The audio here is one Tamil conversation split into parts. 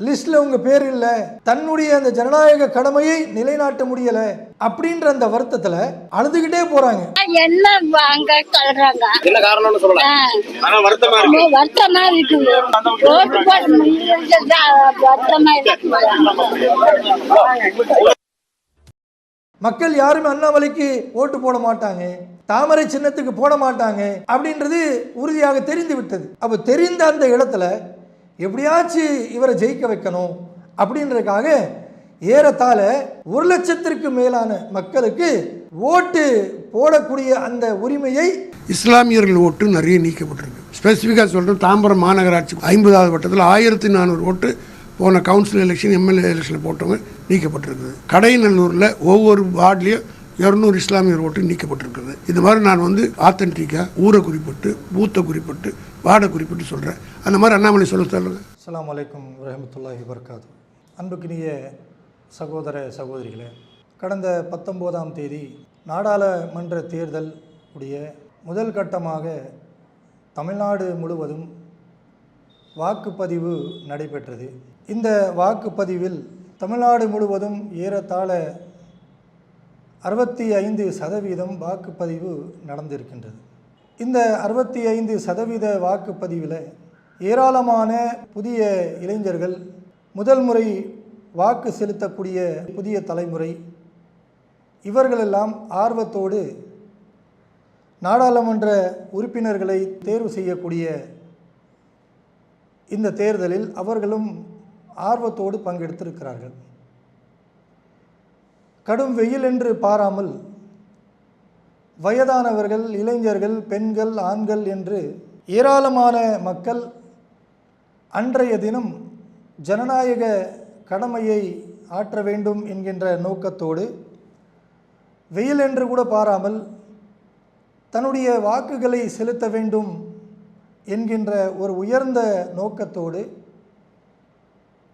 லிஸ்ட்ல உங்க பேர் இல்ல. தன்னுடைய அந்த ஜனநாயக கடமையை நிலைநாட்ட முடியல அப்படின்ற அந்த வருத்தத்துல அழுதுகிட்டே போறாங்க. என்ன அங்க கலறாங்க என்ன காரணம்னு சொல்லலாம் வருத்தமா இருக்கு. வருத்தமா இருக்குது ஓட்டு போட முடியல வருத்தமா இருக்குது மக்கள் யாருமே அண்ணாமலைக்கு ஓட்டு போட மாட்டாங்க. தாமரை சின்னத்துக்கு போட மாட்டாங்க. அப்படின்றது உறுதியாக தெரிந்து விட்டது. அப்போ தெரிந்த அந்த இடத்துல எப்படியாச்சும் இவரை ஜெயிக்க வைக்கணும் அப்படின்றதுக்காக ஏறத்தாழ ஒரு லட்சத்திற்கு மேலான மக்களுக்கு ஓட்டு போடக்கூடிய அந்த உரிமையை இஸ்லாமியர்கள் ஓட்டு நிறைய நீக்கப்பட்டிருக்கு. ஸ்பெசிஃபிக்காக சொல்கிறோம் தாம்பரம் மாநகராட்சி ஐம்பதாவது வட்டத்தில் ஆயிரத்தி நானூறு ஓட்டு போன கவுன்சில் எலெக்ஷன் எம்எல்ஏ எலெக்ஷனில் போட்டவங்க நீக்கப்பட்டிருக்குது. கடைநல்லூரில் ஒவ்வொரு வார்ட்லேயும் இரநூறு இஸ்லாமியர் ஓட்டு நீக்கப்பட்டிருக்கிறது. இது மாதிரி நான் வந்து ஆத்தன்டிக்காக ஊரை குறிப்பிட்டு பூத்தை குறிப்பிட்டு வார்டை குறிப்பிட்டு சொல்கிறேன் அந்த மாதிரி அண்ணாமலை சொல்ல சொல்லுங்க. அஸ்லாம் வலைக்கம் வரஹ்மத்துல்லாஹி வர்காது அன்புக்கினிய சகோதர சகோதரிகளே கடந்த பத்தொம்போதாம் தேதி நாடாளுமன்ற தேர்தல் உடைய முதல் கட்டமாக தமிழ்நாடு முழுவதும் வாக்குப்பதிவு நடைபெற்றது. இந்த வாக்குப்பதிவில் தமிழ்நாடு முழுவதும் ஏறத்தாழ அறுபத்தி ஐந்து சதவீதம் வாக்குப்பதிவு நடந்திருக்கின்றது. இந்த அறுபத்தி ஐந்து சதவீத வாக்குப்பதிவில் ஏராளமான புதிய இளைஞர்கள் முதல் முறை வாக்கு செலுத்தக்கூடிய புதிய தலைமுறை இவர்களெல்லாம் ஆர்வத்தோடு நாடாளுமன்ற உறுப்பினர்களை தேர்வு செய்யக்கூடிய இந்த தேர்தலில் அவர்களும் ஆர்வத்தோடு பங்கெடுத்திருக்கிறார்கள். கடும் வெயில் என்று பாராமல் வயதானவர்கள் இளைஞர்கள் பெண்கள் ஆண்கள் என்று ஏராளமான மக்கள் அன்றைய தினம் ஜனநாயக கடமையை ஆற்ற வேண்டும் என்கின்ற நோக்கத்தோடு வெயில் என்று கூட பாராமல் தன்னுடைய வாக்குகளை செலுத்த வேண்டும் என்கின்ற ஒரு உயர்ந்த நோக்கத்தோடு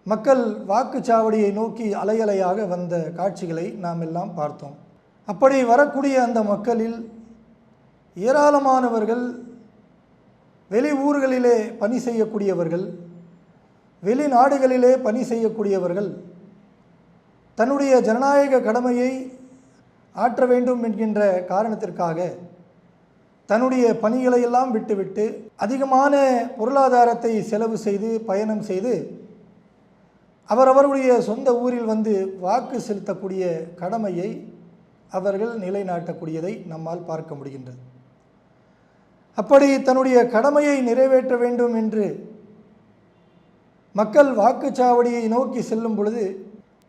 மக்கள் வாக்குச்சாவடியை நோக்கி அலையலையாக வந்த காட்சிகளை நாம் எல்லாம் பார்த்தோம். அப்படி வரக்கூடிய அந்த மக்களில் ஏராளமானவர்கள் வெளி ஊர்களிலே பணி செய்யக்கூடியவர்கள் வெளிநாடுகளிலே பணி செய்யக்கூடியவர்கள் தன்னுடைய ஜனநாயக கடமையை ஆற்ற வேண்டும் என்கின்ற காரணத்திற்காக தன்னுடைய பணிகளையெல்லாம் விட்டுவிட்டு அதிகமான பொருளாதாரத்தை செலவு செய்து பயணம் செய்து அவரவருடைய சொந்த ஊரில் வந்து வாக்கு செலுத்தக்கூடிய கடமையை அவர்கள் நிலைநாட்டக்கூடியதை நம்மால் பார்க்க முடிகின்றது. அப்படி தன்னுடைய கடமையை நிறைவேற்ற வேண்டும் என்று மக்கள் வாக்குச்சாவடியை நோக்கி செல்லும் பொழுது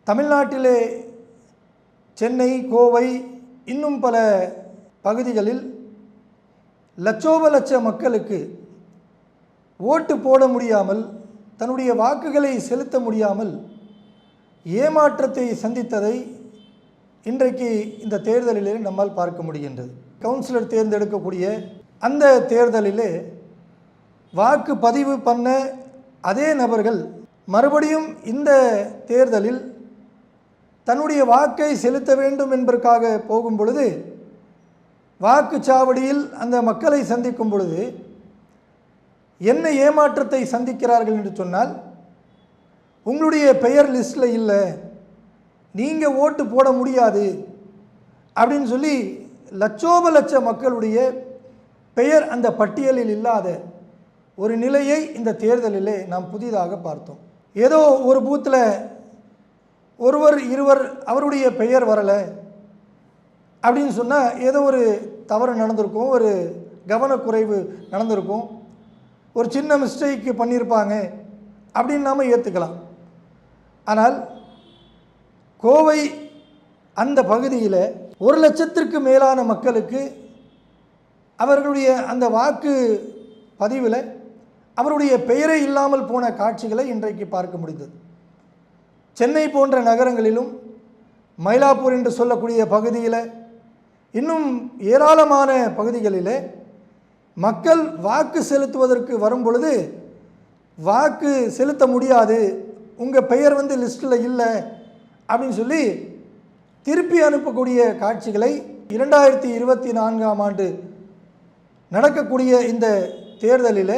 தமிழ்நாட்டிலே சென்னை கோவை இன்னும் பல பகுதிகளில் லட்சோப லட்ச மக்களுக்கு ஓட்டு போட முடியாமல் தன்னுடைய வாக்குகளை செலுத்த முடியாமல் ஏமாற்றத்தை சந்தித்ததை இன்றைக்கு இந்த தேர்தலிலே நம்மால் பார்க்க முடிகின்றது. கவுன்சிலர் தேர்ந்தெடுக்கக்கூடிய அந்த தேர்தலிலே வாக்கு பதிவு பண்ண அதே நபர்கள் மறுபடியும் இந்த தேர்தலில் தன்னுடைய வாக்கை செலுத்த வேண்டும் என்பதற்காக போகும் பொழுது வாக்குச்சாவடியில் அந்த மக்களை சந்திக்கும் பொழுது என்ன ஏமாற்றத்தை சந்திக்கிறார்கள் என்று சொன்னால் உங்களுடைய பெயர் லிஸ்ட்டில் இல்லை நீங்கள் ஓட்டு போட முடியாது அப்படின்னு சொல்லி லட்சோப லட்ச மக்களுடைய பெயர் அந்த பட்டியலில் இல்லாத ஒரு நிலையை இந்த தேர்தலிலே நாம் புதிதாக பார்த்தோம். ஏதோ ஒரு பூத்தில் ஒருவர் இருவர் அவருடைய பெயர் வரலை அப்படின்னு சொன்னால் ஏதோ ஒரு தவறு நடந்திருக்கும் ஒரு கவனக்குறைவு நடந்திருக்கும். ஒரு சின்ன மிஸ்டேக்கு பண்ணியிருப்பாங்க அப்படின்னு நாம் ஏற்றுக்கலாம் ஆனால் கோவை அந்த பகுதியில் ஒரு லட்சத்திற்கு மேலான மக்களுக்கு அவர்களுடைய அந்த வாக்கு பதிவில் அவருடைய பெயரே இல்லாமல் போன காட்சிகளை இன்றைக்கு பார்க்க முடிந்தது. சென்னை போன்ற நகரங்களிலும் மயிலாப்பூர் என்று சொல்லக்கூடிய பகுதியில் இன்னும் ஏராளமான பகுதிகளிலே மக்கள் வாக்கு செலுத்துவதற்கு வரும் பொழுது வாக்கு செலுத்த முடியாது. உங்கள் பெயர் வந்து லிஸ்ட்டில் இல்லை அப்படின்னு சொல்லி திருப்பி அனுப்பக்கூடிய காட்சிகளை இரண்டாயிரத்தி இருபத்தி நான்காம் ஆண்டு நடக்கக்கூடிய இந்த தேர்தலில்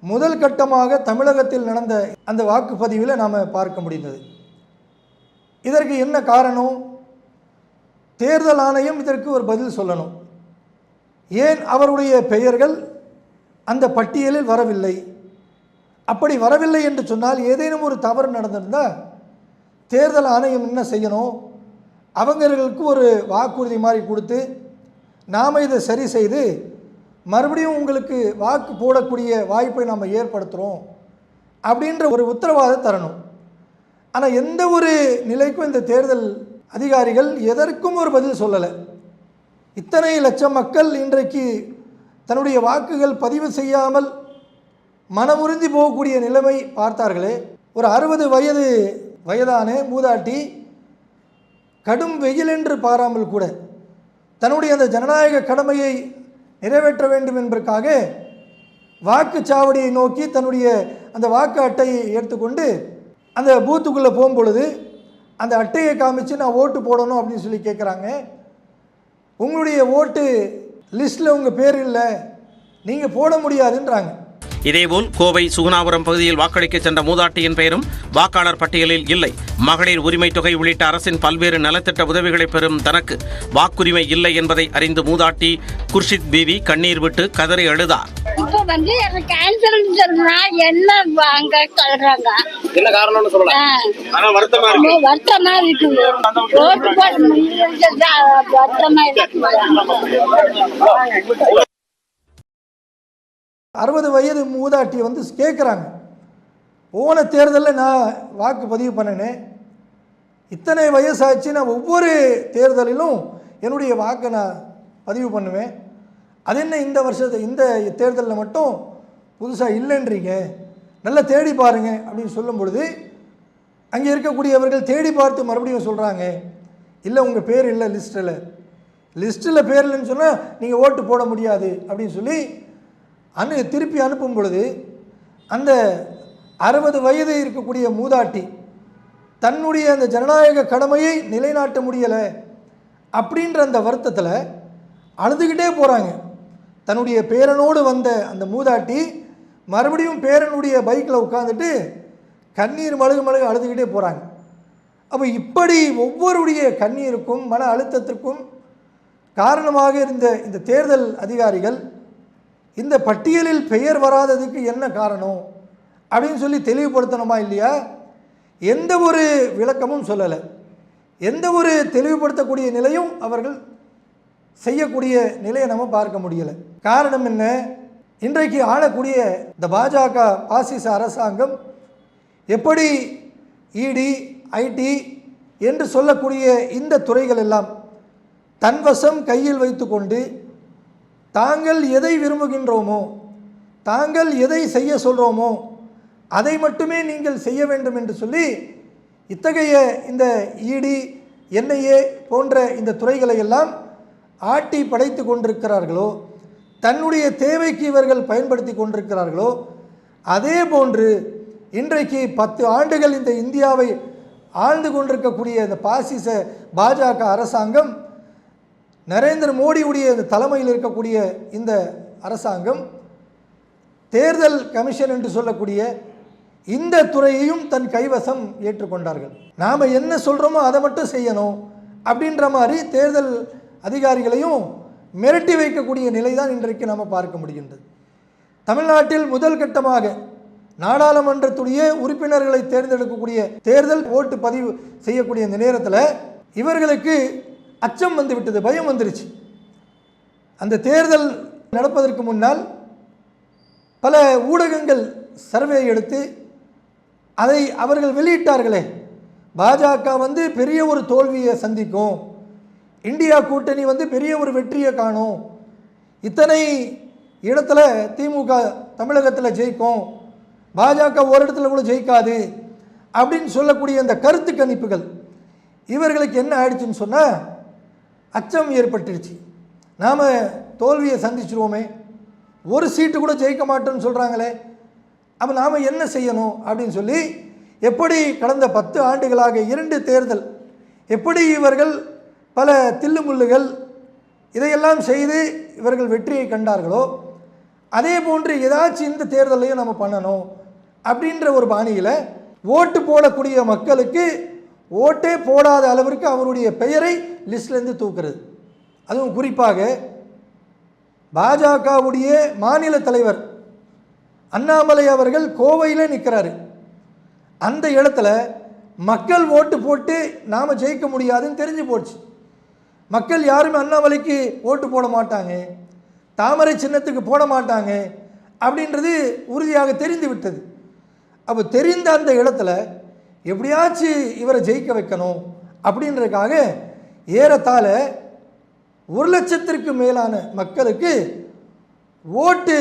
முதல் கட்டமாக தமிழகத்தில் நடந்த அந்த வாக்குப்பதிவில் நாம் பார்க்க முடிந்தது. இதற்கு என்ன காரணம்? தேர்தல் ஆணையம் இதற்கு ஒரு பதில் சொல்லணும். ஏன் அவருடைய பெயர்கள் அந்த பட்டியலில் வரவில்லை? அப்படி வரவில்லை என்று சொன்னால் ஏதேனும் ஒரு தவறு நடந்திருந்தால் தேர்தல் ஆணையம் என்ன செய்யணும்? அவங்களுக்கு ஒரு வாக்குறுதி மாதிரி கொடுத்து நாம் இதை சரி செய்து மறுபடியும் உங்களுக்கு வாக்கு போடக்கூடிய வாய்ப்பை நாம் ஏற்படுத்துகிறோம் அப்படின்ற ஒரு உத்தரவாதம் தரணும். ஆனால் எந்த ஒரு நிலைக்கும் இந்த தேர்தல் அதிகாரிகள் எதற்கும் ஒரு பதில் சொல்லலை. இத்தனை லட்சம் மக்கள் இன்றைக்கு தன்னுடைய வாக்குகள் பதிவு செய்யாமல் மனமுறிஞ்சி போகக்கூடிய நிலைமை பார்த்தார்களே. ஒரு அறுபது வயது வயதான மூதாட்டி கடும் வெயில் என்று பாராமல் கூட தன்னுடைய அந்த ஜனநாயக கடமையை நிறைவேற்ற வேண்டும் என்பதற்காக வாக்குச்சாவடியை நோக்கி தன்னுடைய அந்த வாக்கு அட்டையை எடுத்துக்கொண்டு அந்த பூத்துக்குள்ளே போகும்பொழுது அந்த அட்டையை காமிச்சு நான் ஓட்டு போடணும் அப்படின்னு சொல்லி கேட்குறாங்க. உங்களுடைய ஓட்டு லிஸ்ட்டில் உங்கள் பேர் இல்லை. நீங்கள் போட முடியாதுன்றாங்க. இதேபோல் கோவை சுகுணாபுரம் பகுதியில் வாக்களிக்க சென்ற மூதாட்டியின் பெயரும் வாக்காளர் பட்டியலில் இல்லை. மகளிர் உரிமை தொகை உள்ளிட்ட அரசின் பல்வேறு நலத்திட்ட உதவிகளை பெறும் தனக்கு வாக்குரிமை இல்லை என்பதை அறிந்து மூதாட்டி குர்ஷித் பீவி கண்ணீர் விட்டு கதறி அழுதார். இப்ப வந்து எனக்கு கேன்சர்னு சொன்னா என்ன அங்க சொல்றாங்க. என்ன காரணம்னு சொல்லலாம் ஆனா வருத்தமா இருக்கு. வருத்தமா இருக்குது ஓட்டு போட முடியல வருத்தமா இருக்கு. அறுபது வயது மூதாட்டியை வந்து கேட்குறாங்க போன தேர்தலில் நான் வாக்கு பதிவு பண்ணினேன் இத்தனை வயசாச்சு நான் ஒவ்வொரு தேர்தலிலும் என்னுடைய வாக்கை நான் பதிவு பண்ணுவேன். அது என்ன இந்த வருஷத்தை இந்த தேர்தலில் மட்டும் புதுசாக இல்லைன்றீங்க? நல்லா தேடி பாருங்க அப்படின்னு சொல்லும் பொழுது அங்கே இருக்கக்கூடியவர்கள் தேடி பார்த்து மறுபடியும் சொல்கிறாங்க இல்லை உங்கள் பேர் இல்லை லிஸ்ட்டில் லிஸ்ட்டில் பேர் இல்லைன்னு சொன்னால் நீங்கள் ஓட்டு போட முடியாது அப்படின்னு சொல்லி அனு திருப்பி அனுப்பும் பொழுது அந்த அறுபது வயது இருக்கக்கூடிய மூதாட்டி தன்னுடைய அந்த ஜனநாயக கடமையை நிலைநாட்ட முடியலை அப்படின்ற அந்த வருத்தத்தில் அழுதுகிட்டே போகிறாங்க தன்னுடைய பேரனோடு வந்த அந்த மூதாட்டி மறுபடியும் பேரனுடைய பைக்கில் உட்காந்துட்டு கண்ணீர் மழுகு மழுகு அழுதுகிட்டே போகிறாங்க அப்போ இப்படி ஒவ்வொருடைய கண்ணீருக்கும் மன அழுத்தத்திற்கும் காரணமாக இருந்த இந்த தேர்தல் அதிகாரிகள் இந்த பட்டியலில் பெயர் வராததுக்கு என்ன காரணம் அப்படின்னு சொல்லி தெளிவுபடுத்தணுமா இல்லையா? எந்த ஒரு விளக்கமும் சொல்லலை. எந்த ஒரு தெளிவுபடுத்தக்கூடிய நிலையும் அவர்கள் செய்யக்கூடிய நிலையை நம்ம பார்க்க முடியலை. காரணம் என்ன? இன்றைக்கு ஆளக்கூடிய இந்த பாஜக பாசிச அரசாங்கம் எப்படி இடி ஐடி என்று சொல்லக்கூடிய இந்த துறைகள் எல்லாம் தன்வசம் கையில் வைத்துக்கொண்டு தாங்கள் எதை விரும்புகின்றோமோ தாங்கள் எதை செய்ய சொல்கிறோமோ அதை மட்டுமே நீங்கள் செய்ய வேண்டும் என்று சொல்லி இத்தகைய இந்த இடி என்ஐஏ போன்ற இந்த துறைகளை எல்லாம் ஆட்டி படைத்து கொண்டிருக்கிறார்களோ தன்னுடைய தேவைக்கு இவர்கள் பயன்படுத்தி கொண்டிருக்கிறார்களோ அதே போன்று இன்றைக்கு பத்து ஆண்டுகள் இந்த இந்தியாவை ஆழ்ந்து கொண்டிருக்கக்கூடிய இந்த பாசிச பாஜக அரசாங்கம் நரேந்திர மோடியுடைய இந்த தலைமையில் இருக்கக்கூடிய இந்த அரசாங்கம் தேர்தல் கமிஷன் என்று சொல்லக்கூடிய இந்த துறையையும் தன் கைவசம் ஏற்றுக்கொண்டார்கள். நாம் என்ன சொல்கிறோமோ அதை மட்டும் செய்யணும் அப்படின்ற மாதிரி தேர்தல் அதிகாரிகளையும் மிரட்டி வைக்கக்கூடிய நிலை தான் இன்றைக்கு நாம் பார்க்க முடிகின்றது. தமிழ்நாட்டில் முதல் கட்டமாக நாடாளுமன்றத்துடைய உறுப்பினர்களை தேர்ந்தெடுக்கக்கூடிய தேர்தல் ஓட்டு பதிவு செய்யக்கூடிய இந்த நேரத்தில் இவர்களுக்கு அச்சம் வந்துவிட்டது பயம் வந்துருச்சு. அந்த தேர்தல் நடப்பதற்கு முன்னால் பல ஊடகங்கள் சர்வே எடுத்து அதை அவர்கள் வெளியிட்டார்களே. பாஜக வந்து பெரிய ஒரு தோல்வியை சந்திக்கும். இந்தியா கூட்டணி வந்து பெரிய ஒரு வெற்றியை காணும். இத்தனை இடத்துல திமுக தமிழகத்தில் ஜெயிக்கும். பாஜக ஒரு இடத்துல கூட ஜெயிக்காது அப்படின்னு சொல்லக்கூடிய அந்த கருத்து கணிப்புகள் இவர்களுக்கு என்ன ஆயிடுச்சுன்னு சொன்னால் அச்சம் ஏற்பட்டுடுச்சு நாம் தோல்வியை சந்திச்சிருவோமே. ஒரு சீட்டு கூட ஜெயிக்க மாட்டோம்னு சொல்கிறாங்களே அப்போ நாம் என்ன செய்யணும் அப்படின்னு சொல்லி எப்படி கடந்த பத்து ஆண்டுகளாக இரண்டு தேர்தல் எப்படி இவர்கள் பல தில்லுமுள்ளுகள் இதையெல்லாம் செய்து இவர்கள் வெற்றியை கண்டார்களோ? அதே போன்று ஏதாச்சும் இந்த தேர்தலையும் நம்ம பண்ணணும் அப்படின்ற ஒரு பாணியில் ஓட்டு போடக்கூடிய மக்களுக்கு ஓட்டே போடாத அளவிற்கு அவருடைய பெயரை லிஸ்ட்லேருந்து தூக்குறது. அதுவும் குறிப்பாக பாஜகவுடைய மாநில தலைவர் அண்ணாமலை அவர்கள் கோவையில் நிற்கிறாரு அந்த இடத்துல மக்கள் ஓட்டு போட்டு நாம் ஜெயிக்க முடியாதுன்னு தெரிஞ்சு போச்சு. மக்கள் யாருமே அண்ணாமலைக்கு ஓட்டு போட மாட்டாங்க தாமரை சின்னத்துக்கு போட மாட்டாங்க அப்படின்றது உறுதியாக தெரிந்து விட்டது. அப்போ தெரிந்த அந்த இடத்துல எப்படியாச்சும் இவரை ஜெயிக்க வைக்கணும் அப்படின்றதுக்காக ஏறத்தாழ ஒரு லட்சத்திற்கு மேலான மக்களுக்கு ஓட்டு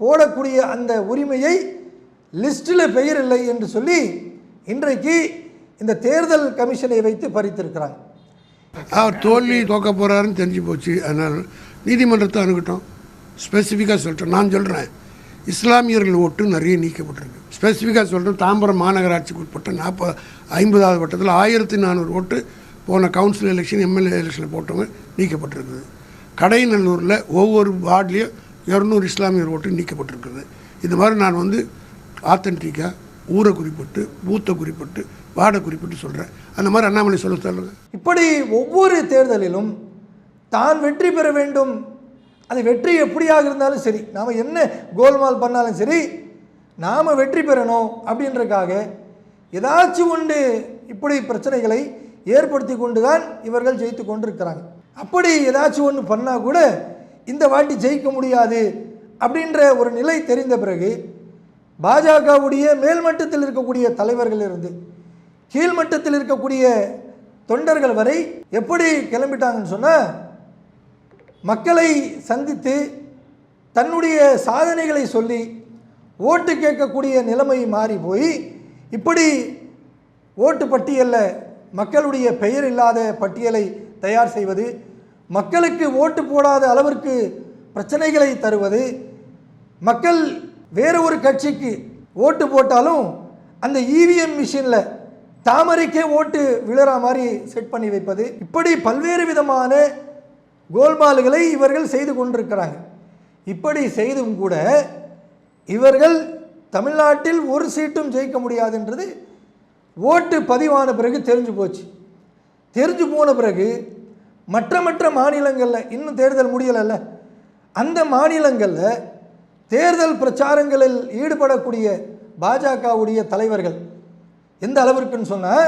போடக்கூடிய அந்த உரிமையை லிஸ்ட்டில் பெயர் இல்லை என்று சொல்லி இன்றைக்கு இந்த தேர்தல் கமிஷனை வைத்து பறித்திருக்கிறாங்க. அவர் தோல்வி தோக்க போகிறாருன்னு தெரிஞ்சு போச்சு அதனால் நீதிமன்றத்தை அணுகட்டும். ஸ்பெசிஃபிக்காக சொல்லிட்டோம். நான் சொல்கிறேன் இஸ்லாமியர்கள் ஓட்டு நிறைய நீக்கப்பட்டிருக்கு. ஸ்பெசிஃபிக்காக சொல்கிறேன் தாம்பரம் மாநகராட்சிக்கு உட்பட்ட நாற்பது ஐம்பதாவது வட்டத்தில் ஆயிரத்தி நானூறு ஓட்டு போன கவுன்சில் எலெக்ஷன் எம்எல்ஏ எலெக்ஷனில் போட்டவங்க நீக்கப்பட்டிருக்குது. கடைநல்லூரில் ஒவ்வொரு வார்ட்லேயும் இரநூறு இஸ்லாமியர் ஓட்டு நீக்கப்பட்டிருக்குது. இது மாதிரி நான் வந்து ஆத்தன்டிக்காக ஊரை குறிப்பிட்டு பூத்தை குறிப்பிட்டு வார்டை குறிப்பிட்டு சொல்கிறேன் அந்த மாதிரி அண்ணாமலை சொல்ல இப்படி ஒவ்வொரு தேர்தலிலும் தான் வெற்றி பெற வேண்டும். அது வெற்றி எப்படியாக இருந்தாலும் சரி நாம் என்ன கோல்மால் பண்ணாலும் சரி நாம் வெற்றி பெறணும் அப்படின்றதுக்காக ஏதாச்சும் ஒன்று இப்படி பிரச்சனைகளை ஏற்படுத்தி கொண்டு தான் இவர்கள் ஜெயித்து கொண்டிருக்கிறாங்க. அப்படி ஏதாச்சும் ஒன்று பண்ணால் கூட இந்த வாட்டி ஜெயிக்க முடியாது அப்படின்ற ஒரு நிலை தெரிந்த பிறகு பாஜகவுடைய மேல்மட்டத்தில் இருக்கக்கூடிய தலைவர்கள் இருந்து கீழ்மட்டத்தில் இருக்கக்கூடிய தொண்டர்கள் வரை எப்படி கிளம்பிட்டாங்கன்னு சொன்னால் மக்களை சந்தித்து தன்னுடைய சாதனைகளை சொல்லி ஓட்டு கேட்கக்கூடிய நிலைமை மாறி போய் இப்படி ஓட்டு பட்டியலில் மக்களுடைய பெயர் இல்லாத பட்டியலை தயார் செய்வது மக்களுக்கு ஓட்டு போடாத அளவிற்கு பிரச்சனைகளை தருவது மக்கள் வேறு ஒரு கட்சிக்கு ஓட்டு போட்டாலும் அந்த இவிஎம் மிஷினில் தாமரைக்கே ஓட்டு விழுற மாதிரி செட் பண்ணி வைப்பது. இப்படி பல்வேறு விதமான கோல்மால்களை இவர்கள் செய்து கொண்டிருக்கிறாங்க. இப்படி செய்தும் கூட இவர்கள் தமிழ்நாட்டில் ஒரு சீட்டும் ஜெயிக்க முடியாதுன்றது ஓட்டு பதிவான பிறகு தெரிஞ்சு போச்சு. தெரிஞ்சு போன பிறகு மற்ற மற்ற மாநிலங்களில் இன்னும் தேர்தல் முடியலைல்ல. அந்த மாநிலங்களில் தேர்தல் பிரச்சாரங்களில் ஈடுபடக்கூடிய பாஜகவுடைய தலைவர்கள் எந்த அளவிற்குன்னு சொன்னால்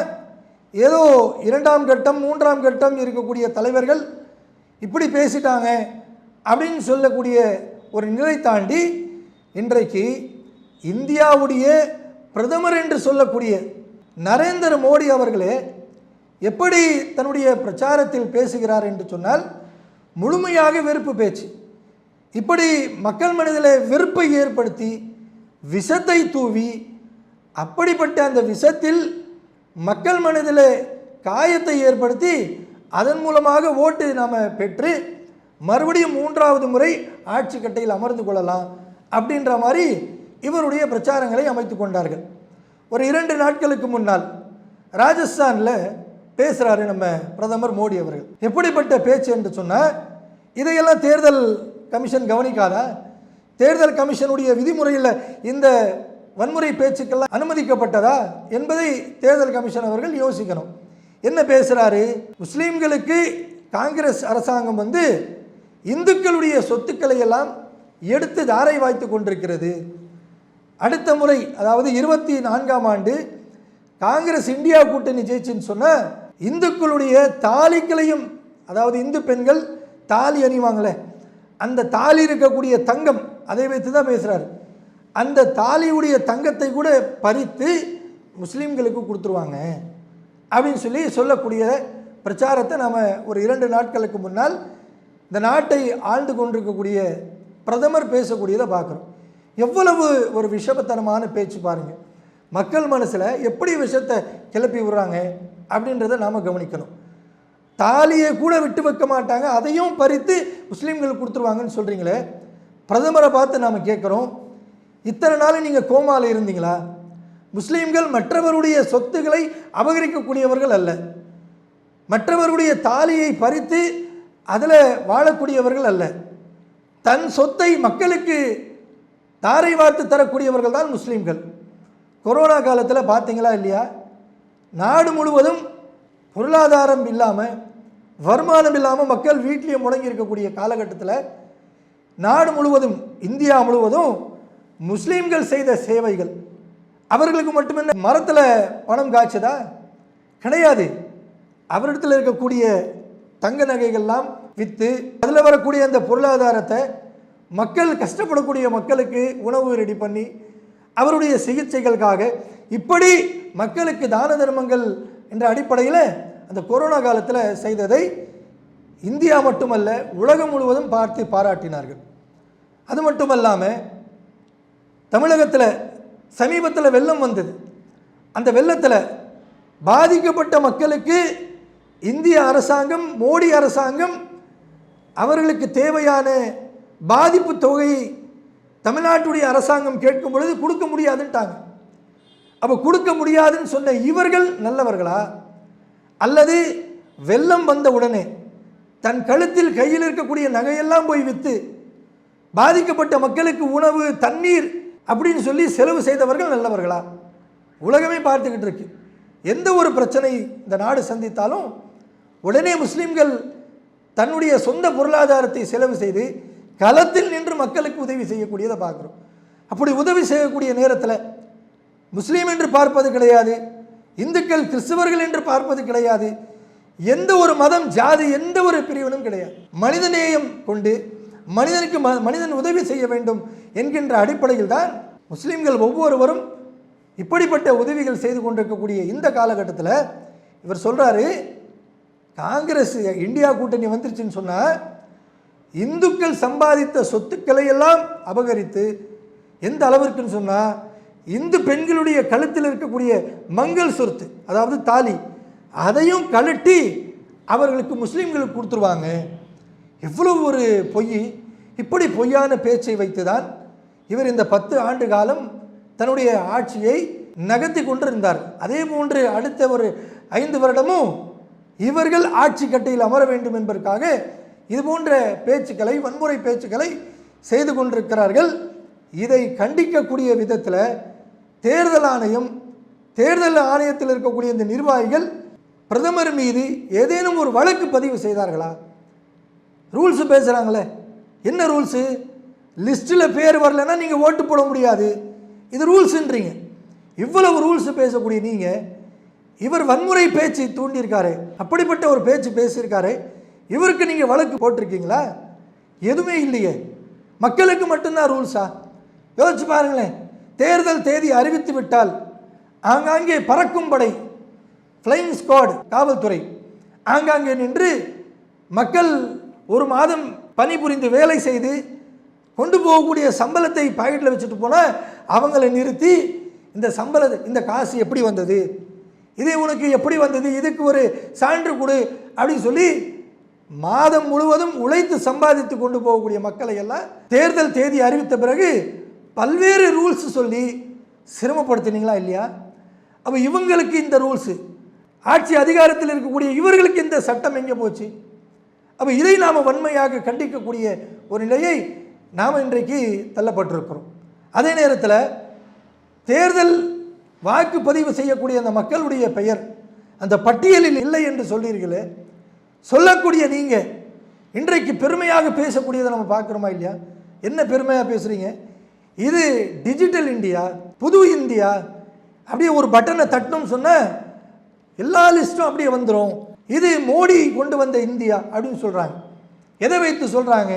ஏதோ இரண்டாம் கட்டம் மூன்றாம் கட்டம் இருக்கக்கூடிய தலைவர்கள் இப்படி பேசிட்டாங்க அப்படின்னு சொல்லக்கூடிய ஒரு நிலை தாண்டி இன்றைக்கு இந்தியாவுடைய பிரதமர் என்று சொல்லக்கூடிய நரேந்திர மோடி அவர்களே எப்படி தன்னுடைய பிரச்சாரத்தில் பேசுகிறார் என்று சொன்னால் முழுமையாக வெறுப்பு பேச்சு. இப்படி மக்கள் மனதில் வெறுப்பை ஏற்படுத்தி விஷத்தை தூவி அப்படிப்பட்ட அந்த விஷத்தில் மக்கள் மனதில் காயத்தை ஏற்படுத்தி அதன் மூலமாக ஓட்டு நாம் பெற்று மறுபடியும் மூன்றாவது முறை ஆட்சி கட்டையில் அமர்ந்து கொள்ளலாம் அப்படின்ற மாதிரி இவருடைய பிரச்சாரங்களை அமைத்து கொண்டார்கள். ஒரு இரண்டு நாட்களுக்கு முன்னால் ராஜஸ்தானில் பேசுகிறாரு நம்ம பிரதமர் மோடி அவர்கள். எப்படிப்பட்ட பேச்சு என்று சொன்னால் இதையெல்லாம் தேர்தல் கமிஷன் கவனிக்காதா? தேர்தல் கமிஷனுடைய விதிமுறையில் இந்த வன்முறை பேச்சுக்கெல்லாம் அனுமதிக்கப்பட்டதா என்பதை தேர்தல் கமிஷன் அவர்கள் யோசிக்கணும். என்ன பேசுகிறாரு முஸ்லீம்களுக்கு காங்கிரஸ் அரசாங்கம் வந்து இந்துக்களுடைய சொத்துக்களை எல்லாம் எடுத்து தாரை வாய்த்து கொண்டிருக்கிறது. அடுத்த முறை அதாவது இருபத்தி நான்காம் ஆண்டு காங்கிரஸ் இந்தியா கூட்டணி ஜெயிச்சுன்னு சொன்ன இந்துக்களுடைய தாலிக்களையும் அதாவது இந்து பெண்கள் தாலி அணிவாங்களே அந்த தாலி இருக்கக்கூடிய தங்கம் அதை வைத்து தான் பேசுகிறாரு அந்த தாலியுடைய தங்கத்தை கூட பறித்து முஸ்லீம்களுக்கு கொடுத்துருவாங்க அப்படின்னு சொல்லி சொல்லக்கூடிய பிரச்சாரத்தை நாம் ஒரு இரண்டு நாட்களுக்கு முன்னால் இந்த நாட்டை ஆழ்ந்து கொண்டிருக்கக்கூடிய பிரதமர் பேசக்கூடியதை பார்க்குறோம். எவ்வளவு ஒரு விஷபத்தனமான பேச்சு பாருங்கள் மக்கள் மனசில் எப்படி விஷத்தை கிளப்பி விடுறாங்க அப்படின்றத நாம் கவனிக்கணும். தாலியை கூட விட்டு வைக்க மாட்டாங்க அதையும் பறித்து முஸ்லீம்களுக்கு கொடுத்துருவாங்கன்னு சொல்கிறீங்களே பிரதமரை பார்த்து நாம் கேட்குறோம் இத்தனை நாள் நீங்கள் கோமாவில் இருந்தீங்களா? முஸ்லீம்கள் மற்றவருடைய சொத்துக்களை அபகரிக்கக்கூடியவர்கள் அல்ல. மற்றவருடைய தாலியை பறித்து அதில் வாழக்கூடியவர்கள் அல்ல. தன் சொத்தை மக்களுக்கு தாரை வார்த்து தரக்கூடியவர்கள் தான் முஸ்லீம்கள். கொரோனா காலத்தில் பார்த்தீங்களா இல்லையா? நாடு முழுவதும் பொருளாதாரம் இல்லாமல் வருமானம் இல்லாமல் மக்கள் வீட்டிலேயே முடங்கி இருக்கக்கூடிய காலகட்டத்தில் நாடு முழுவதும் இந்தியா முழுவதும் முஸ்லீம்கள் செய்த சேவைகள். அவர்களுக்கு மட்டுமே மரத்தில் பணம் காய்ச்சதா? கிடையாது. அவரிடத்தில் இருக்கக்கூடிய தங்க நகைகள்லாம் விற்று அதில் வரக்கூடிய அந்த பொருளாதாரத்தை மக்கள் கஷ்டப்படக்கூடிய மக்களுக்கு உணவு ரெடி பண்ணி அவருடைய சிகிச்சைகளுக்காக இப்படி மக்களுக்கு தான தர்மங்கள் என்ற அடிப்படையில் அந்த கொரோனா காலத்தில் செய்ததை இந்தியா மட்டுமல்ல உலகம் முழுவதும் பார்த்து பாராட்டினார்கள். அது மட்டுமல்லாமல் தமிழகத்தில் சமீபத்தில் வெள்ளம் வந்தது. அந்த வெள்ளத்தில் பாதிக்கப்பட்ட மக்களுக்கு இந்திய அரசாங்கம் மோடி அரசாங்கம் அவர்களுக்கு தேவையான பாதிப்பு தொகையை தமிழ்நாட்டுடைய அரசாங்கம் கேட்கும் பொழுது கொடுக்க முடியாதுன்ட்டாங்க. அப்போ கொடுக்க முடியாதுன்னு சொன்ன இவர்கள் நல்லவர்களா? அல்லது வெள்ளம் வந்த உடனே தன் கழுத்தில் கையில் இருக்கக்கூடிய நகையெல்லாம் போய் விற்று பாதிக்கப்பட்ட மக்களுக்கு உணவு தண்ணீர் அப்படின்னு சொல்லி செலவு செய்தவர்கள் நல்லவர்களா? உலகமே பார்த்துக்கிட்டு இருக்கு எந்த ஒரு பிரச்சனை இந்த நாடு சந்தித்தாலும் உடனே முஸ்லீம்கள் தன்னுடைய சொந்த பொருளாதாரத்தை செலவு செய்து களத்தில் நின்று மக்களுக்கு உதவி செய்யக்கூடியதை பார்க்குறோம். அப்படி உதவி செய்யக்கூடிய நேரத்தில் முஸ்லீம் என்று பார்ப்பது கிடையாது இந்துக்கள் கிறிஸ்தவர்கள் என்று பார்ப்பது கிடையாது எந்த ஒரு மதம் ஜாதி எந்த ஒரு பிரிவினும் கிடையாது. மனிதநேயம் கொண்டு மனிதனுக்கு ம- மனிதன் உதவி செய்ய வேண்டும் என்கின்ற அடிப்படையில் தான் முஸ்லீம்கள் ஒவ்வொருவரும் இப்படிப்பட்ட உதவிகள் செய்து கொண்டிருக்கக்கூடிய இந்த காலகட்டத்தில் இவர் சொல்கிறாரு காங்கிரஸ் இந்தியா கூட்டணி வந்துருச்சுன்னு சொன்னால் இந்துக்கள் சம்பாதித்த சொத்துக்களை எல்லாம் அபகரித்து எந்த அளவிற்குன்னு சொன்னால் இந்து பெண்களுடைய கழுத்தில் இருக்கக்கூடிய மங்கள் சொத்து அதாவது தாலி அதையும் கழட்டி அவர்களுக்கு முஸ்லீம்களுக்கு கொடுத்துருவாங்க. எவ்வளவு ஒரு பொய் இப்படி பொய்யான பேச்சை வைத்து தான் இவர் இந்த பத்து ஆண்டு காலம் தன்னுடைய ஆட்சியை நகர்த்தி கொண்டிருந்தார். அதே போன்று அடுத்த ஒரு ஐந்து வருடமும் இவர்கள் ஆட்சி கட்டையில் அமர வேண்டும் என்பதற்காக இது போன்ற பேச்சுக்களை வன்முறை பேச்சுக்களை செய்து கொண்டிருக்கிறார்கள். இதை கண்டிக்கக்கூடிய விதத்தில் தேர்தல் ஆணையம் தேர்தல் ஆணையத்தில் இருக்கக்கூடிய இந்த நிர்வாகிகள் பிரதமர் மீது ஏதேனும் ஒரு வழக்கு பதிவு செய்தார்களா? ரூல்ஸு பேசுகிறாங்களே என்ன ரூல்ஸு? லிஸ்ட்டில் பேர் வரலைன்னா நீங்கள் ஓட்டு போட முடியாது. இது ரூல்ஸுன்றீங்க. இவ்வளவு ரூல்ஸ் பேசக்கூடிய நீங்கள் இவர் வன்முறை பேச்சு தூண்டியிருக்காரு. அப்படிப்பட்ட ஒரு பேச்சு பேசியிருக்காரு. இவருக்கு நீங்கள் வழக்கு போட்டிருக்கீங்களா? எதுவுமே இல்லையே. மக்களுக்கு மட்டும்தான் ரூல்ஸா? யோசிச்சு பாருங்களேன். தேர்தல் தேதி அறிவித்து விட்டால் ஆங்காங்கே பறக்கும் படை ஃப்ளைங் ஸ்குவாட் காவல்துறை. ஆங்காங்கே நின்று மக்கள் ஒரு மாதம் பணிபுரிந்து வேலை செய்து கொண்டு போகக்கூடிய சம்பளத்தை பாக்கெட்டில் வச்சுட்டு போனால் அவங்கள நிறுத்தி இந்த சம்பளத்தை இந்த காசு எப்படி வந்தது? இது உனக்கு எப்படி வந்தது? இதுக்கு ஒரு சான்று கொடு அப்படின்னு சொல்லி மாதம் முழுவதும் உழைத்து சம்பாதித்து கொண்டு போகக்கூடிய மக்களை எல்லாம் தேர்தல் தேதி அறிவித்த பிறகு பல்வேறு ரூல்ஸ் சொல்லி சிரமப்படுத்தினீங்களா இல்லையா? அப்போ இவங்களுக்கு இந்த ரூல்ஸு ஆட்சி அதிகாரத்தில் இருக்கக்கூடிய இவர்களுக்கு இந்த சட்டம் எங்கே போச்சு? அப்போ இதை நாம் வன்மையாக கண்டிக்கக்கூடிய ஒரு நிலையை நாம் இன்றைக்கு தள்ளப்பட்டிருக்கிறோம். அதே நேரத்தில் தேர்தல் வாக்குப்பதிவு செய்யக்கூடிய அந்த மக்களுடைய பெயர் அந்த பட்டியலில் இல்லை என்று சொல்றீர்களே சொல்லக்கூடிய நீங்கள் இன்றைக்கு பெருமையாக பேசக்கூடியதை நம்ம பார்க்குறோமா இல்லையா? என்ன பெருமையாக பேசுகிறீங்க இது டிஜிட்டல் இந்தியா புது இந்தியா அப்படியே ஒரு பட்டனை தட்டணும்னு சொன்னால் எல்லா லிஸ்ட்டும் அப்படியே வந்துடும் இது மோடி கொண்டு வந்த இந்தியா அப்படின்னு சொல்கிறாங்க எதை வைத்து சொல்கிறாங்க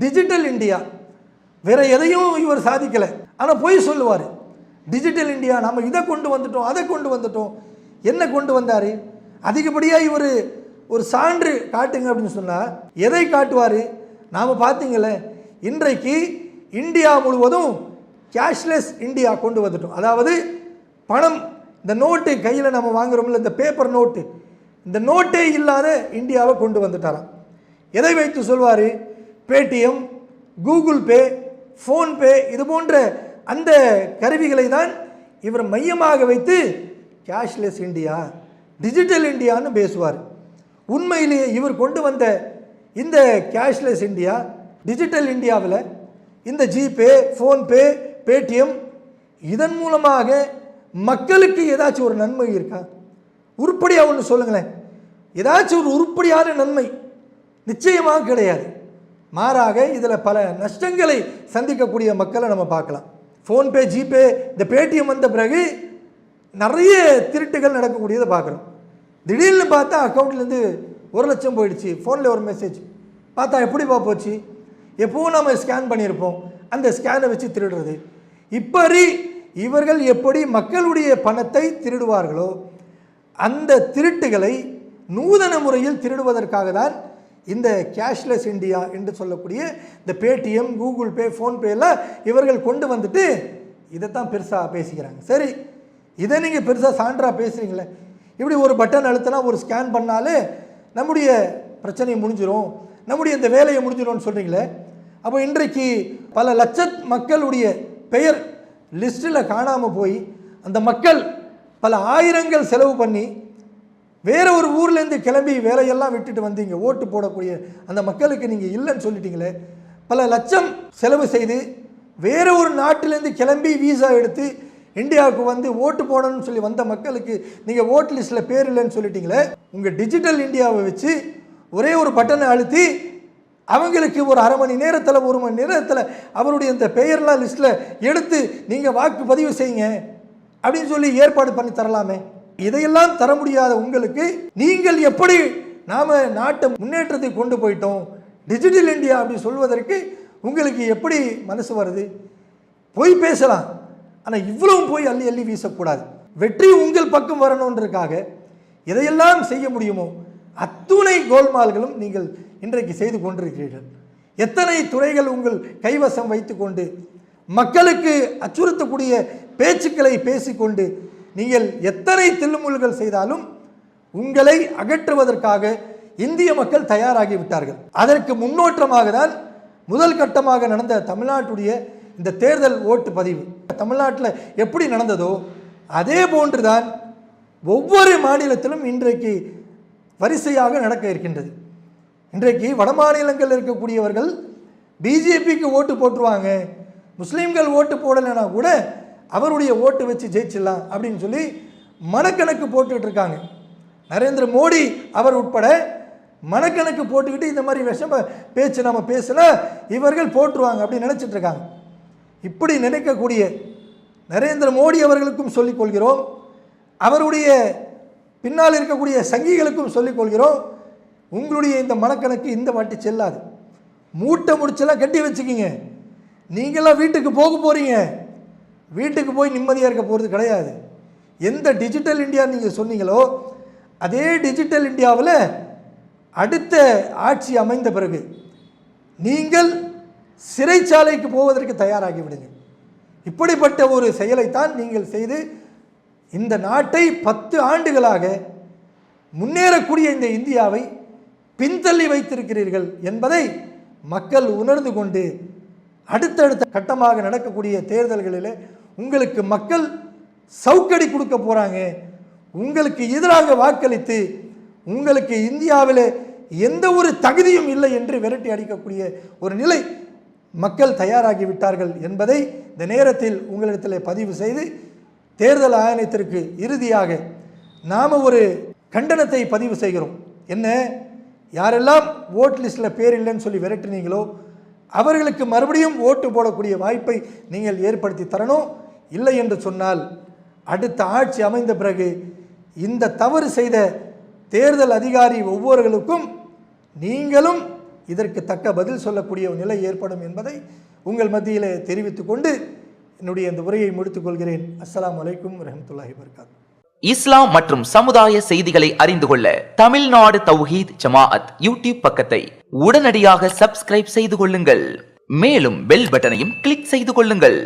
டிஜிட்டல் இந்தியா வேற எதையும் இவர் சாதிக்கலை. ஆனால் போய் சொல்லுவார். டிஜிட்டல் இந்தியா நம்ம இதை கொண்டு வந்துட்டோம் அதை கொண்டு வந்துட்டோம். என்ன கொண்டு வந்தார்? அதிகப்படியாக இவர் ஒரு சான்று காட்டுங்க அப்படின்னு சொன்னால் எதை காட்டுவார்? நாம் பார்த்தீங்களே இன்றைக்கு இந்தியா முழுவதும் கேஷ்லெஸ் இந்தியா கொண்டு வந்துட்டோம். அதாவது பணம் இந்த நோட்டு கையில் நம்ம வாங்குறோம்ல இந்த பேப்பர் நோட்டு இந்த நோட்டே இல்லாத இந்தியாவை கொண்டு வந்துட்டாராம். எதை வைத்து சொல்வார்? பேடிஎம் கூகுள் பே ஃபோன்பே இது போன்ற அந்த கருவிகளை தான் இவர் மையமாக வைத்து கேஷ்லெஸ் இந்தியா டிஜிட்டல் இந்தியான்னு பேசுவார். உண்மையிலேயே இவர் கொண்டு வந்த இந்த கேஷ்லெஸ் இந்தியா டிஜிட்டல் இந்தியாவில் இந்த ஜிபே ஃபோன்பே பேடிஎம் இதன் மூலமாக மக்களுக்கு ஏதாச்சும் ஒரு நன்மை இருக்கா? உருப்படியாக ஒன்று சொல்லுங்களேன். ஏதாச்சும் ஒரு உருப்படியான நன்மை நிச்சயமாக கிடையாது. மாறாக இதில் பல நஷ்டங்களை சந்திக்கக்கூடிய மக்களை நம்ம பார்க்கலாம். ஃபோன்பே ஜிபே இந்த பேடிஎம் வந்த பிறகு நிறைய திருட்டுகள் நடக்கக்கூடியதை பார்க்குறோம். திடீர்னு பார்த்தா அக்கௌண்ட்லேருந்து ஒரு லட்சம் போயிடுச்சு. ஃபோனில் ஒரு மெசேஜ் பார்த்தா எப்படிப்பா போச்சு? எப்போவும் நம்ம ஸ்கேன் பண்ணியிருப்போம். அந்த ஸ்கேனை வச்சு திருடுறது. இப்படி இவர்கள் எப்படி மக்களுடைய பணத்தை திருடுவார்களோ அந்த திருட்டுகளை நூதன முறையில் திருடுவதற்காக தான் இந்த கேஷ்லெஸ் இந்தியா என்று சொல்லக்கூடிய இந்த பேடிஎம் கூகுள் பே ஃபோன்பேயில் இவர்கள் கொண்டு வந்துட்டு இதைத்தான் பெருசாக பேசிக்கிறாங்க. சரி இதை நீங்கள் பெருசாக சான்றாக பேசுகிறீங்களே இப்படி ஒரு பட்டன் அழுத்தினா ஒரு ஸ்கேன் பண்ணாலே நம்முடைய பிரச்சனை முடிஞ்சிடும் நம்முடைய இந்த வேலையை முடிஞ்சிடும்னு சொல்கிறீங்களே அப்போ இன்றைக்கு பல லட்ச மக்களுடைய பெயர் லிஸ்ட்டில் காணாமல் போய் அந்த மக்கள் பல ஆயிரங்கள் செலவு பண்ணி வேறு ஒரு ஊர்லேருந்து கிளம்பி வேலையெல்லாம் விட்டுட்டு வந்தீங்க ஓட்டு போடக்கூடிய அந்த மக்களுக்கு நீங்கள் இல்லைன்னு சொல்லிட்டீங்களே பல லட்சம் செலவு செய்து வேறு ஒரு நாட்டிலேருந்து கிளம்பி வீசா எடுத்து இந்தியாவுக்கு வந்து ஓட்டு போடணும்னு சொல்லி வந்த மக்களுக்கு நீங்கள் ஓட் லிஸ்ட்டில் பேர் இல்லைன்னு சொல்லிட்டீங்களே உங்கள் டிஜிட்டல் இந்தியாவை வச்சு ஒரே ஒரு பட்டனை அழுத்தி அவங்களுக்கு ஒரு அரை மணி நேரத்தில் ஒரு மணி நேரத்தில் அவருடைய இந்த பெயர்லாம் லிஸ்ட்டில் எடுத்து நீங்கள் வாக்கு பதிவு செய்யுங்க அப்படின்னு சொல்லி ஏற்பாடு பண்ணி தரலாமே. இதையெல்லாம் தர முடியாத உங்களுக்கு நீங்கள் எப்படி நாம் நாட்டை முன்னேற்றத்தை கொண்டு போயிட்டோம்? டிஜிட்டல் இந்தியா அப்படி சொல்வதற்கு உங்களுக்கு எப்படி மனசு வருது? போய் பேசலாம். ஆனால் இவ்வளவும் போய் அள்ளி அள்ளி வீசக்கூடாது. வெற்றி உங்கள் பக்கம் வரணுன்றதுக்காக எதையெல்லாம் செய்ய முடியுமோ அத்துணை கோல்மால்களும் நீங்கள் இன்றைக்கு செய்து கொண்டிருக்கிறீர்கள். எத்தனை துறைகள் உங்கள் கைவசம் வைத்துக்கொண்டு மக்களுக்கு அச்சுறுத்தக்கூடிய பேச்சுக்களை பேசிக்கொண்டு நீங்கள் எத்தனை தில்லுமுல்கள் செய்தாலும் உங்களை அகற்றுவதற்காக இந்திய மக்கள் தயாராகி விட்டார்கள். அதற்கு முன்னோற்றமாக தான் முதல் கட்டமாக நடந்த தமிழ்நாட்டுடைய இந்த தேர்தல் ஓட்டு பதிவு. தமிழ்நாட்டில் எப்படி நடந்ததோ அதே போன்றுதான் ஒவ்வொரு மாநிலத்திலும் இன்றைக்கு வரிசையாக நடக்க இருக்கின்றது. இன்றைக்கு வட மாநிலங்களில் இருக்கக்கூடியவர்கள் பிஜேபிக்கு ஓட்டு போட்டுருவாங்க. முஸ்லீம்கள் ஓட்டு போடலைன்னா கூட அவருடைய ஓட்டு வச்சு ஜெயிச்சிடலாம் அப்படின்னு சொல்லி மனக்கணக்கு போட்டுக்கிட்டு இருக்காங்க. நரேந்திர மோடி அவர் உட்பட மனக்கணக்கு போட்டுக்கிட்டு இந்த மாதிரி விஷம பேச்சு நம்ம பேசினா இவர்கள் போட்டுருவாங்க அப்படின்னு நினச்சிட்டு இருக்காங்க. இப்படி நினைக்கக்கூடிய நரேந்திர மோடி அவர்களுக்கும் சொல்லிக் கொள்கிறோம் அவருடைய பின்னால் இருக்கக்கூடிய சங்கிகளுக்கும் சொல்லிக் கொள்கிறோம் உங்களுடைய இந்த மனக்கணக்கு இந்த வாட்டி செல்லாது. மூட்டை முடிச்செல்லாம் கட்டி வச்சுக்கிங்க. நீங்களாம் வீட்டுக்கு போக போகிறீங்க வீட்டுக்கு போய் நிம்மதியாக இருக்க போகிறது கிடையாது. எந்த டிஜிட்டல் இந்தியா நீங்கள் சொன்னீங்களோ அதே டிஜிட்டல் இந்தியாவில் அடுத்த ஆட்சி அமைந்த பிறகு நீங்கள் சிறைச்சாலைக்கு போவதற்கு தயாராகிவிடுங்க இப்படிப்பட்ட ஒரு செயலைத்தான் நீங்கள் செய்து இந்த நாட்டை பத்து ஆண்டுகளாக முன்னேறக்கூடிய இந்த இந்தியாவை பின்தள்ளி வைத்திருக்கிறீர்கள் என்பதை மக்கள் உணர்ந்து கொண்டு அடுத்தடுத்த கட்டமாக நடக்கக்கூடிய தேர்தல்களில் உங்களுக்கு மக்கள் சவுக்கடி கொடுக்க போகிறாங்க உங்களுக்கு எதிராக வாக்களித்து உங்களுக்கு இந்தியாவில் எந்த ஒரு தகுதியும் இல்லை என்று விரட்டி அடிக்கக்கூடிய ஒரு நிலை மக்கள் தயாராகி விட்டார்கள் என்பதை இந்த நேரத்தில் உங்களிடத்தில் பதிவு செய்து தேர்தல் ஆணையத்திற்கு இறுதியாக நாம் ஒரு கண்டனத்தை பதிவு செய்கிறோம். என்ன? யாரெல்லாம் ஓட் லிஸ்ட்டில் பேர் இல்லைன்னு சொல்லி விரட்டினீங்களோ அவர்களுக்கு மறுபடியும் ஓட்டு போடக்கூடிய வாய்ப்பை நீங்கள் ஏற்படுத்தி தரணும். இல்லை என்று சொன்னால் அடுத்த ஆட்சி அமைந்த பிறகு இந்த தவறு செய்த தேர்தல் அதிகாரி ஒவ்வொருவர்களுக்கும் நீங்களும் இதற்கு தக்க பதில் சொல்லக்கூடிய ஒரு நிலை ஏற்படும் என்பதை உங்கள் மத்தியில் தெரிவித்துக்கொண்டு என்னுடைய இந்த உரையை முடித்துக் கொள்கிறேன். அஸ்ஸலாமு அலைக்கும் வரஹ்மத்துல்லாஹி இஸ்லாம் மற்றும் சமுதாய செய்திகளை அறிந்து கொள்ள தமிழ்நாடு தௌஹீத் ஜமாஅத் யூடியூப் பக்கத்தை உடனடியாக சப்ஸ்கிரைப் செய்து கொள்ளுங்கள். மேலும் பெல் பட்டனையும் கிளிக் செய்து கொள்ளுங்கள்.